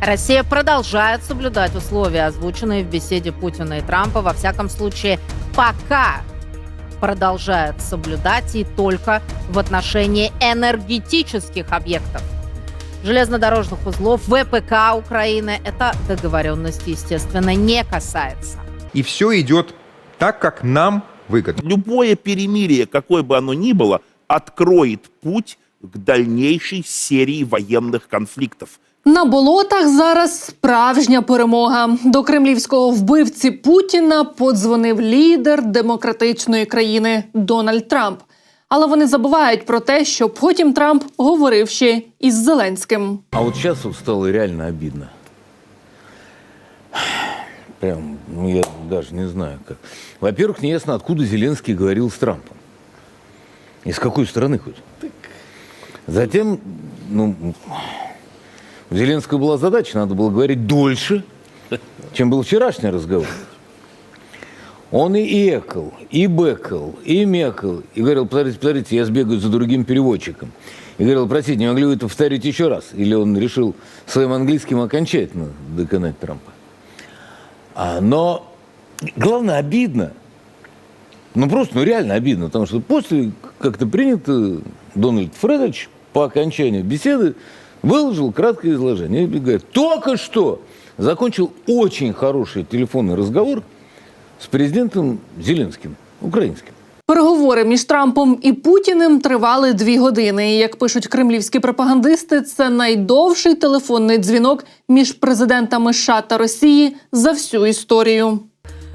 Россия продолжает соблюдать условия, озвученные в беседе Путина и Трампа. Во всяком случае, пока продолжает соблюдать и только в отношении энергетических объектов. Железнодорожных узлов, ВПК Украины это договоренности, естественно, не касается. И все идет так, как нам выгодно. Любое перемирие, какое бы оно ни было, откроет путь к дальнейшей серии военных конфликтов. На болотах зараз справжня перемога. До кремлівського вбивці Путіна подзвонив лідер демократичної країни Дональд Трамп. Але вони забувають про те, що потім Трамп говорив ще із Зеленським. А сейчас вот стало реально обидно. Прям, ну я даже не знаю как. Во-первых, неясно, откуда Зеленский говорил с Трампом. Из какой страны хоть? Затем, ну, у Зеленского была задача, надо было говорить дольше, чем был вчерашний разговор. Он и экал, и бэкал, и мекал. И говорил, посмотрите, посмотрите, я сбегаю за другим переводчиком. И говорил, простите, не могли вы это повторить еще раз? Или он решил своим английским окончательно доконать Трампа? А, но главное, обидно. Ну, просто, ну, реально обидно. Потому что после, как-то принято, Дональд Фредович по окончанию беседы выложил краткое изложение. И говорит, только что закончил очень хороший телефонный разговор с президентом Зеленским, украинским. Переговори між Трампом і Путіним тривали дві години. І, як пишуть кремлівські пропагандисти, це найдовший телефонний дзвінок між президентами США та Росії за всю історію.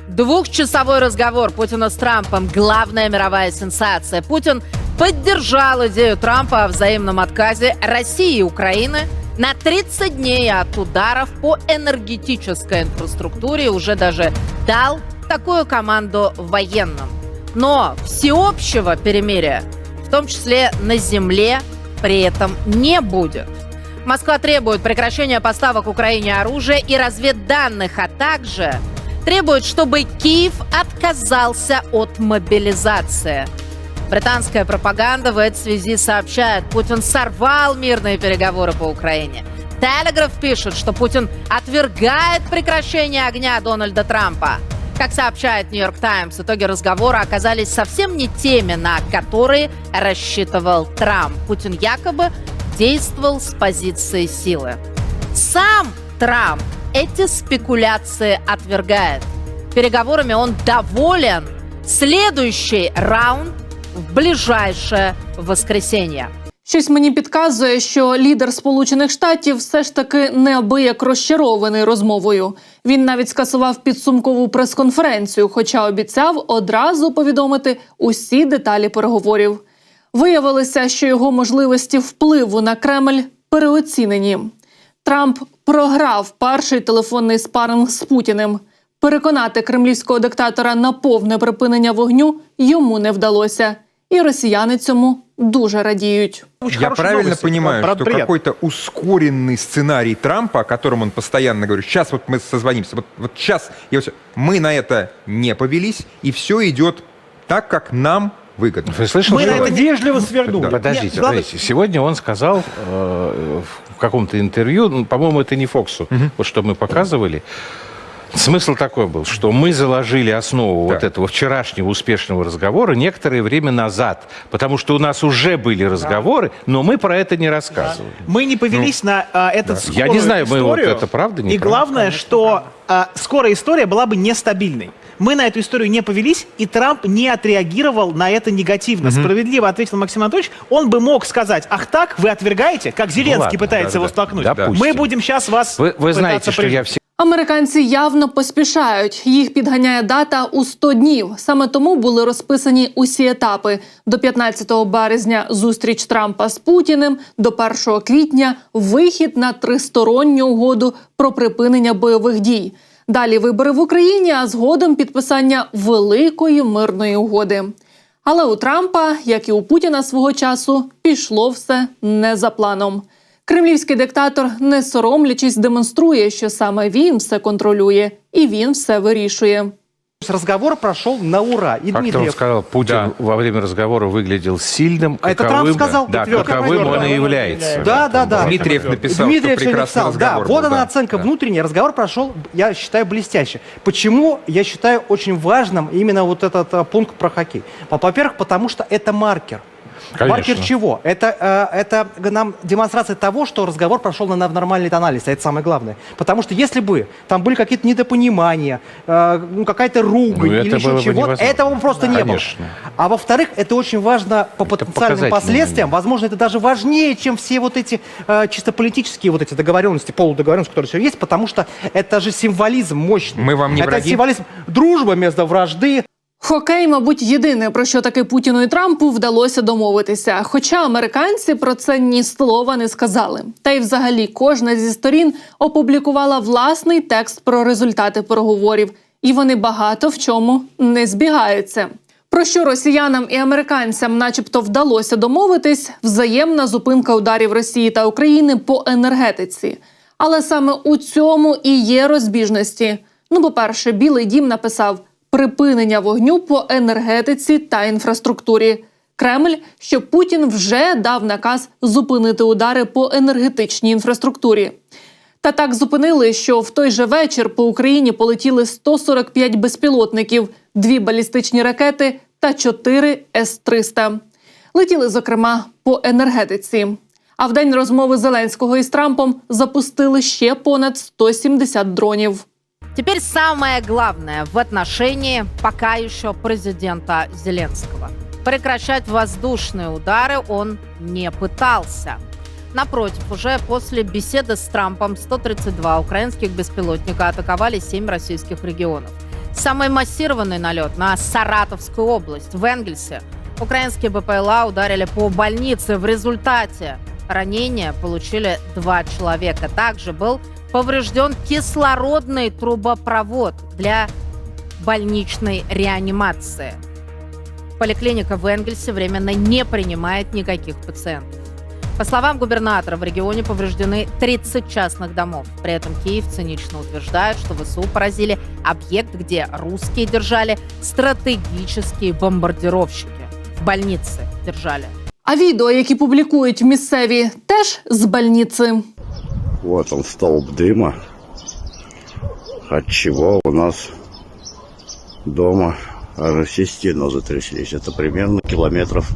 Двухчасовой разговор Путина с Трампом – главная мировая сенсация. Путин поддержал идею Трампа о взаимном отказе России и Украины на 30 дней от ударов по энергетической инфраструктуре уже даже дал такую команду военным. Но всеобщего перемирия, в том числе на земле, при этом не будет. Москва требует прекращения поставок Украине оружия и разведданных, а также требует, чтобы Киев отказался от мобилизации. Британская пропаганда в этой связи сообщает, Путин сорвал мирные переговоры по Украине. Телеграф пишет, что Путин отвергает прекращение огня Дональда Трампа. Как сообщает Нью-Йорк Таймс, итоги разговора оказались совсем не теми, на которые рассчитывал Трамп. Путин якобы действовал с позиции силы. Сам Трамп эти спекуляции отвергает. Переговорами он доволен. Следующий раунд в ближайшее воскресенье. Щось мені підказує, що лідер Сполучених Штатів все ж таки неабияк розчарований розмовою. Він навіть скасував підсумкову прес-конференцію, хоча обіцяв одразу повідомити усі деталі переговорів. Виявилося, що його можливості впливу на Кремль переоцінені. Трамп програв перший телефонний спаринг з Путіним. Переконати кремлівського диктатора на повне припинення вогню йому не вдалося, і росіяни цьому дуже радіють. Очень Я хорошая правильно новость. понимаю, Правда, что приятно. какой-то ускоренный сценарий Трампа, о котором он постоянно говорит, сейчас вот мы созвонимся, вот, вот сейчас, и вот всё». мы на это не повелись, и все идет так, как нам выгодно. Вы слышали? Мы на что- это вежливо свернули. Подождите, Нет, главное- подождите. Сегодня он сказал э, в каком-то интервью, ну, по-моему, это не Фоксу, вот что мы показывали. Смысл такой был, что мы заложили основу Так. вот этого вчерашнего успешного разговора некоторое время назад, потому что у нас уже были разговоры, но мы про это не рассказывали. Мы не повелись на а, этот Я не знаю, мы вот историю. это правда, не И правда? главное, что а, скорая история была бы нестабильной. Мы на эту историю не повелись, и Трамп не отреагировал на это негативно. Справедливо ответил Максим Анатольевич. Он бы мог сказать, ах так, вы отвергаете, как Зеленский ладно, пытается его да-да-да. столкнуть. Допустим. Мы будем сейчас вас Вы, вы знаете, пытаться что при- я все Американці явно поспішають. Їх підганяє дата у 100 днів. Саме тому були розписані усі етапи: до 15 березня зустріч Трампа з Путіним, до 1 квітня вихід на тристоронню угоду про припинення бойових дій. Далі вибори в Україні, а згодом підписання великої мирної угоди. Але у Трампа, як і у Путіна свого часу, пішло все не за планом. Кремлівський диктатор, не соромлячись, демонструє, що саме він все контролює і він все вирішує. есть разговор прошел на ура. И Как-то он Дмитриев... сказал, Путин Да. во время разговора выглядел сильным, А это Трамп каковым, сказал? да, Твердо. каковым он Твердо. и является. Да, да, да. Дмитриев написал, Дмитриев что всё прекрасный написал. Да, разговор вот был, она да. оценка Да. внутренняя. Разговор прошел, я считаю, блестяще. Почему я считаю очень важным именно вот этот а, пункт про хоккей? Во- Во-первых, потому что это маркер. Конечно. Маркер чего? Это, э, это нам демонстрация того, что разговор прошел на, на нормальной тональности. Это самое главное. Потому что если бы там были какие-то недопонимания, э, ну, какая-то ругань Ну, или еще было чего-то, этого бы просто не было. Конечно. А во-вторых, это очень важно по потенциальным последствиям. Возможно, это даже важнее, чем все вот эти э, чисто политические вот эти договоренности, полудоговоренности, которые все есть, потому что это же символизм мощный. Мы вам не это враги? символизм дружба вместо вражды, Хокей, мабуть, єдине про що таки Путіну і Трампу вдалося домовитися. Хоча американці про це ні слова не сказали. Та й взагалі кожна зі сторін опублікувала власний текст про результати переговорів, і вони багато в чому не збігаються. Про що росіянам і американцям, начебто, вдалося домовитись, взаємна зупинка ударів Росії та України по енергетиці. Але саме у цьому і є розбіжності. Ну, по-перше, Білий дім написав припинення вогню по енергетиці та інфраструктурі. Кремль, що Путін вже дав наказ зупинити удари по енергетичній інфраструктурі. Та так зупинили, що в той же вечір по Україні полетіли 145 безпілотників, дві балістичні ракети та 4 С-300. Летіли, зокрема, по енергетиці. А в день розмови Зеленського із Трампом запустили ще понад 170 дронів. Теперь самое главное в отношении пока еще президента Зеленского. Прекращать воздушные удары он не пытался. Напротив, уже после беседы с Трампом 132 украинских беспилотника атаковали 7 российских регионов. Самый массированный налет на Саратовскую область, в Энгельсе. Украинские БПЛА ударили по больнице. В результате ранения получили два человека. Также был поврежден кислородный трубопровод для больничной реанимации. Поликлиника в Энгельсе временно не принимает никаких пациентов. По словам губернатора, в регионе повреждены 30 частных домов. При этом Киев цинично утверждает, что ВСУ поразили объект, где русские держали стратегические бомбардировщики. В больнице держали. А відео, які публікують місцеві, теж з больниці. Вот он, столб дыма, от чего у нас дома аж все стены затряслись. Это примерно километров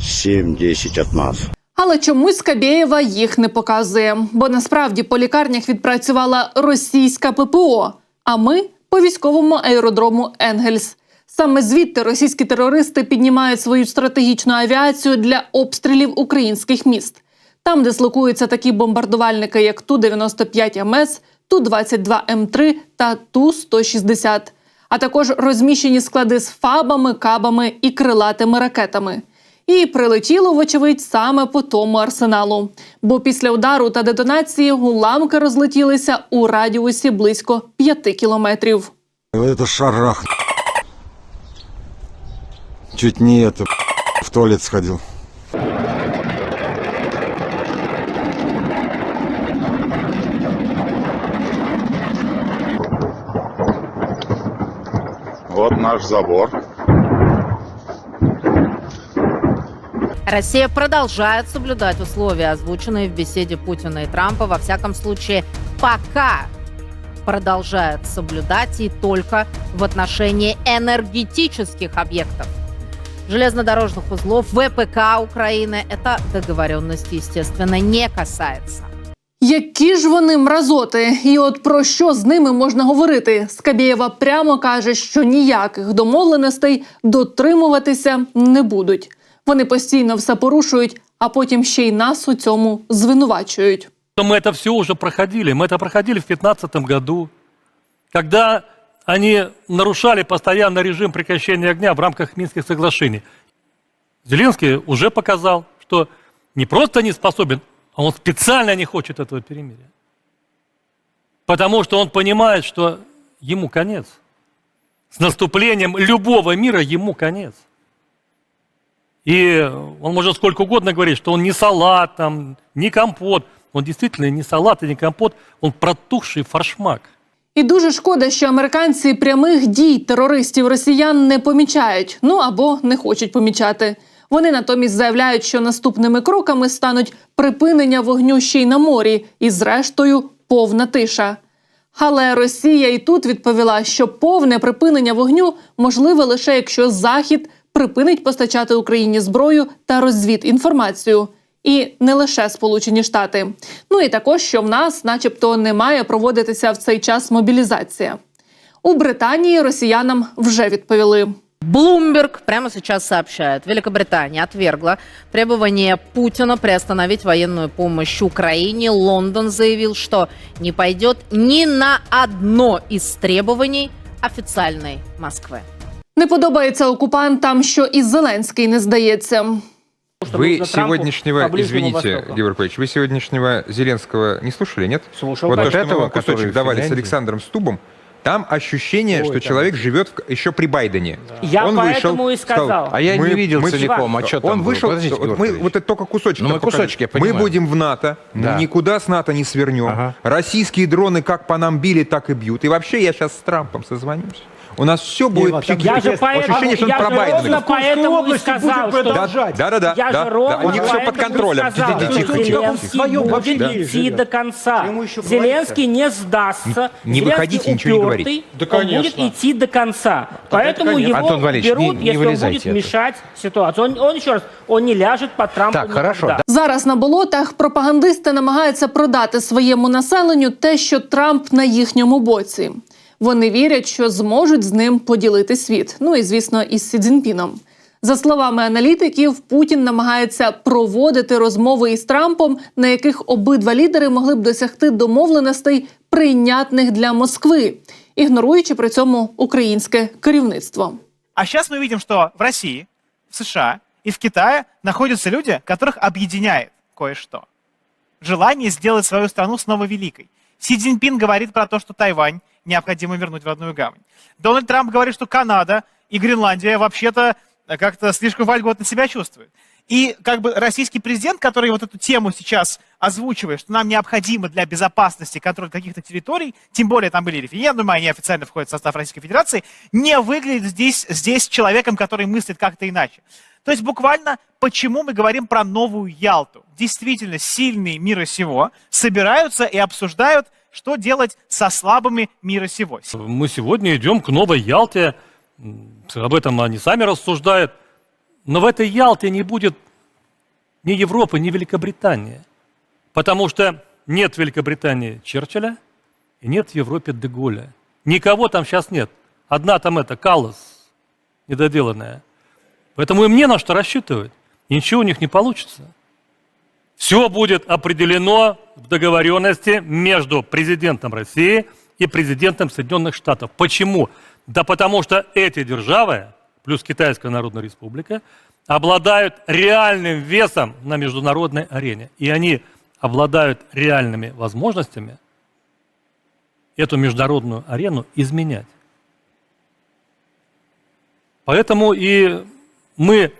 7-10 от нас. Але чомусь Кабєєва їх не показує, бо насправді по лікарнях відпрацювала російська ППО, а ми по військовому аеродрому Енгельс. Саме звідти російські терористи піднімають свою стратегічну авіацію для обстрілів українських міст. Там дислокуються такі бомбардувальники, як Ту-95 МС, Ту-22М3 та Ту-160. А також розміщені склади з фабами, кабами і крилатими ракетами. І прилетіло, вочевидь, саме по тому арсеналу. Бо після удару та детонації уламки розлетілися у радіусі близько 5 кілометрів. Это шарах. Чуть не это в туалет сходил. Наш забор. Россия продолжает соблюдать условия, озвученные в беседе Путина и Трампа. Во всяком случае, пока продолжает соблюдать и только в отношении энергетических объектов. Железнодорожных узлов, ВПК Украины. Это договоренности, естественно, не касается. Які ж вони мразоти, і от про що з ними можна говорити? Скабєєва прямо каже, що ніяких домовленостей дотримуватися не будуть. Вони постійно все порушують, а потім ще й нас у цьому звинувачують. Мы это все уже проходили. Мы это проходили в 2015 году, когда они нарушали постоянно режим прекращения огня в рамках Минских соглашений. Зеленский уже показал, что не просто не способен, а он специально не хочет этого перемирия. Потому что он понимает, что ему конец. С наступлением любого мира ему конец. И он может сколько угодно говорить, что он не салат, там, не компот. Он действительно не салат и не компот, он протухший форшмак. І дуже шкода, що американці прямих дій терористів росіян не помічають, ну або не хочуть помічати. Вони натомість заявляють, що наступними кроками стануть припинення вогню ще й на морі, і зрештою повна тиша. Але Росія і тут відповіла, що повне припинення вогню можливе лише якщо Захід припинить постачати Україні зброю та розвідінформацію. І не лише Сполучені Штати. Ну і також, що в нас, начебто, не має проводитися в цей час мобілізація. У Британії росіянам вже відповіли. Блумберг прямо сейчас сообщает, Великобритания отвергла требование Путина приостановить военную помощь Украине. Лондон заявил, что не пойдет ни на одно из требований официальной Москвы. Не подобається окупантам, що і Зеленський не здається. Вы сегодняшнего, извините, Георгий Павлович, вы сегодняшнего Зеленского не слушали, нет? Слушал. Вот Вот то, что мы этого, вам который кусочек в давали с Финляндии. Александром Стубом, там ощущение, Ой, что там человек живет в- еще при Байдене. Я Он поэтому вышел, и сказал. А я мы- не видел мы- целиком, а что там Он было? вышел, Подождите, вот мы вот это только кусочек. Ну, мы кусочки, я Мы будем в НАТО, Да. никуда с НАТО не свернем. Ага. Российские дроны как по нам били, так и бьют. И вообще я сейчас с Трампом созвонимся. У нас все будет Иван, там психи- Я же поэтому, ощущение, что он я про же Байдена ровно говорит. поэтому и сказал, что... Да, да, да, да, Я да, же ровно да. У них все под поэтому и контролем. сказал, Тихо, что тихо, тихо. Зеленский Своем будет вообще Да. идти живет. до конца. Ему еще Зеленский не сдастся. Не- не Зеленский выходите, ничего не упертый, говорите. Да, Он будет конечно. идти до конца. Поэтому конечно. его Антон Валерьевич, берут, не- не если он вылезайте будет оттуда. мешать ситуацию. Он, он, еще раз, он не ляжет под Трампа Так, хорошо, никогда. Зараз на болотах пропагандисти намагаються продати своєму населенню те, що Трамп на їхньому боці. Вони вірять, що зможуть з ним поділити світ. Ну і звісно, із Сі Цзіньпіном. За словами аналітиків, Путін намагається проводити розмови із Трампом, на яких обидва лідери могли б досягти домовленостей, прийнятних для Москви, ігноруючи при цьому українське керівництво. А сейчас мы видим, что в России, в США и в Китае находятся люди, которых объединяет кое-что. Желание сделать свою страну снова великой. Си Цзиньпин говорит про то, что Тайвань необходимо вернуть в родную гавань. Дональд Трамп говорит, что Канада и Гренландия вообще-то э, как-то слишком вольготно себя чувствуют. И как бы российский президент, который вот эту тему сейчас озвучивает, что нам необходимо для безопасности контроль каких-то территорий, тем более там были референдумы, они официально входят в состав Российской Федерации, не выглядит здесь, здесь человеком, который мыслит как-то иначе. То есть буквально почему мы говорим про новую Ялту? Действительно, сильные мира сего собираются и обсуждают, что делать со слабыми мира сего. Мы сегодня идем к новой Ялте. Об этом они сами рассуждают. Но в этой Ялте не будет ни Европы, ни Великобритании. Потому что нет в Великобритании Черчилля и нет в Европе Деголя. Никого там сейчас нет. Одна там это, Каллас, недоделанная. Поэтому им не на что рассчитывать. И ничего у них не получится. Все будет определено в договоренности между президентом России и президентом Соединенных Штатов. Почему? Да потому что эти державы, плюс Китайская Народная Республика, обладают реальным весом на международной арене. И они обладают реальными возможностями эту международную арену изменять. Поэтому и мы,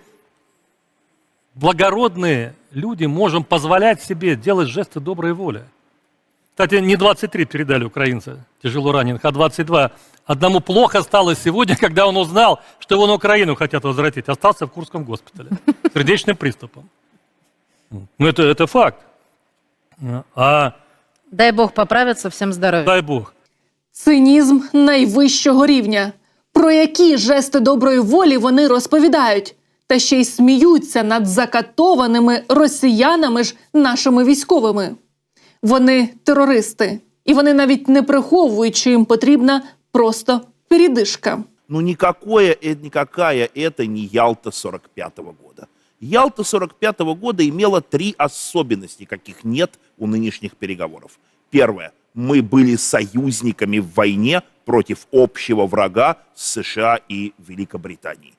благородные люди, можем позволять себе делать жесты доброй воли. Кстати, не 23 передали украинца тяжело раненых, а 22. Одному плохо стало сегодня, когда он узнал, что его на Украину хотят возвратить. Остался в Курском госпитале с сердечным приступом. Ну, это, это факт. А Дай бог поправиться, всем здоровья. дай бог. Цинізм найвищого рівня. Про які жести доброї волі вони розповідають, та ще й сміються над закатованими росіянами ж нашими військовими. Вони терористи, і вони навіть не приховують, що їм потрібна просто передишка. Ну никакое, э, никакая это не Ялта 45 года. Ялта 45 года имела три особенности, каких нет у нынешних переговоров. Первое. Мы были союзниками в войне против общего врага США и Великобритании.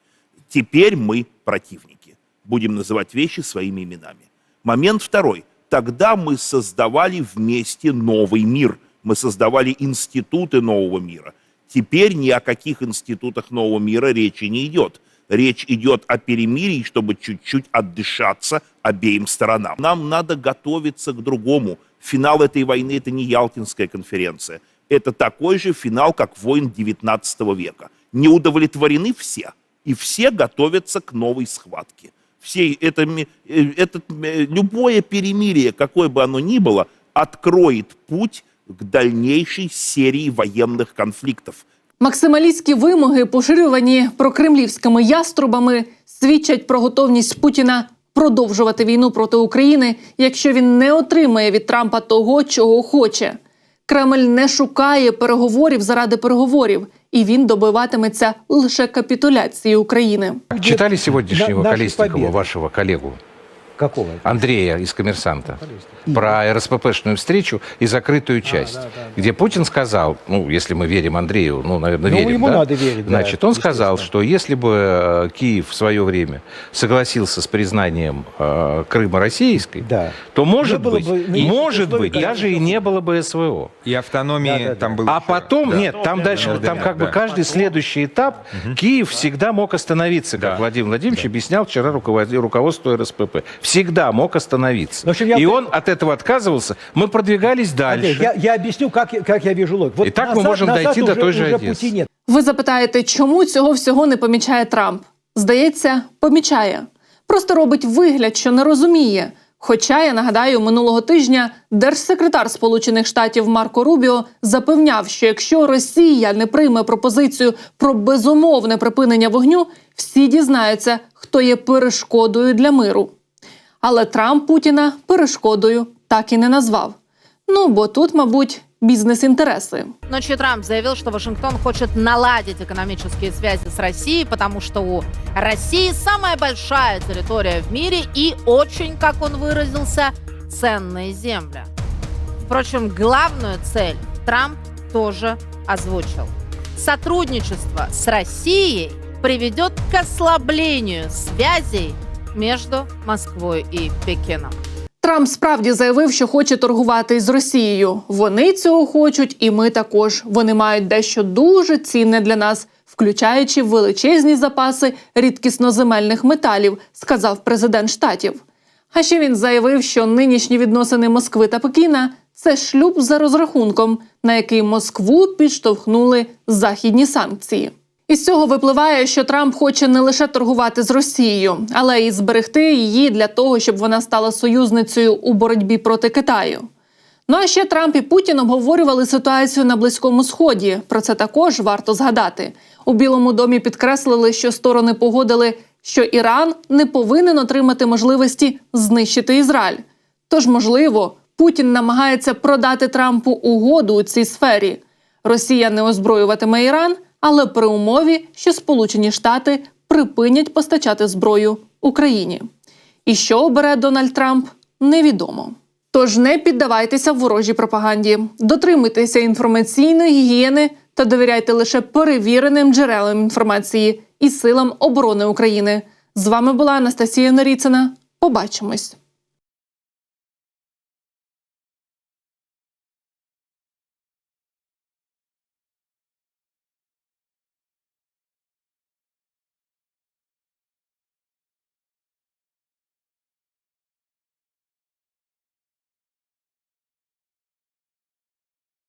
Теперь мы противники. Будем называть вещи своими именами. Момент второй. Тогда мы создавали вместе новый мир. Мы создавали институты нового мира. Теперь ни о каких институтах нового мира речи не идет. Речь идет о перемирии, чтобы чуть-чуть отдышаться обеим сторонам. Нам надо готовиться к другому. Финал этой войны – это не Ялтинская конференция. это такой же финал, как войн 19 века. Не удовлетворены все, и все готовятся к новой схватке. Все это, ми- э, этот, э, любое перемирие, какое бы оно ни было, откроет путь к дальнейшей серии военных конфликтов, Максималістські вимоги, поширювані прокремлівськими яструбами, свідчать про готовність Путіна продовжувати війну проти України, якщо він не отримає від Трампа того, чого хоче. Кремль не шукає переговорів заради переговорів, і він добиватиметься лише капітуляції України. Читали сегодняшнего На- вашого Колесникова, вашего коллегу? Какого? Андрея из «Коммерсанта» про РСППшную встречу и закрытую часть, где Путин сказал, ну, если мы верим Андрею, ну, наверное, Ну, верим, ему да? надо верить, да, Значит, он сказал, что если бы э, Киев в свое время согласился с признанием э, Крыма российской, Да. то, может было быть, бы нынешних может быть, даже и не было бы СВО. И автономии Да-да-да. там было А еще. потом, Да. нет, там дальше, Да, там да, как бы да. каждый следующий этап Киев всегда мог остановиться, как Владимир Владимирович объяснял вчера руковод- руководство РСПП. Всегда мог остановиться. В общем, я- И он от этого отказывался. Мы продвигались дальше. Андрей, я, я объясню, как, я- как я вижу логику. И так мы можем дойти до уже, той же уже Одессы. пути нет. Ви запитаєте, чому цього всього не помічає Трамп? Здається, помічає. Просто робить вигляд, що не розуміє. Хоча я нагадаю, минулого тижня держсекретар Сполучених Штатів Марко Рубіо запевняв, що якщо Росія не прийме пропозицію про безумовне припинення вогню, всі дізнаються, хто є перешкодою для миру. Але Трамп Путіна перешкодою так і не назвав. Ну бо тут, мабуть, бізнес-інтереси. Ночью Трамп заявил, что Вашингтон хочет наладить экономические связи с Россией, потому что у России самая большая территория в мире и очень, как он выразился, ценные земли. Впрочем, главную цель Трамп тоже озвучил. Сотрудничество с Россией приведет к ослаблению связей между Москвой и Пекином. Трамп справді заявив, що хоче торгувати з Росією. Вони цього хочуть, і ми також. Вони мають дещо дуже цінне для нас, включаючи величезні запаси рідкісноземельних металів, сказав президент штатів. А ще він заявив, що нинішні відносини Москви та Пекіна це шлюб за розрахунком, на який Москву підштовхнули західні санкції. Із цього випливає, що Трамп хоче не лише торгувати з Росією, але й зберегти її для того, щоб вона стала союзницею у боротьбі проти Китаю. Ну а ще Трамп і Путін обговорювали ситуацію на Близькому Сході. Про це також варто згадати. У Білому домі підкреслили, що сторони погодили, що Іран не повинен отримати можливості знищити Ізраїль. Тож, можливо, Путін намагається продати Трампу угоду у цій сфері. Росія не озброюватиме Іран, але при умові, що Сполучені Штати припинять постачати зброю Україні. І що обере Дональд Трамп, невідомо. Тож не піддавайтеся ворожій пропаганді, дотримуйтеся інформаційної гігієни та довіряйте лише перевіреним джерелам інформації і силам оборони України. З вами була Анастасія Норіцина. Побачимось.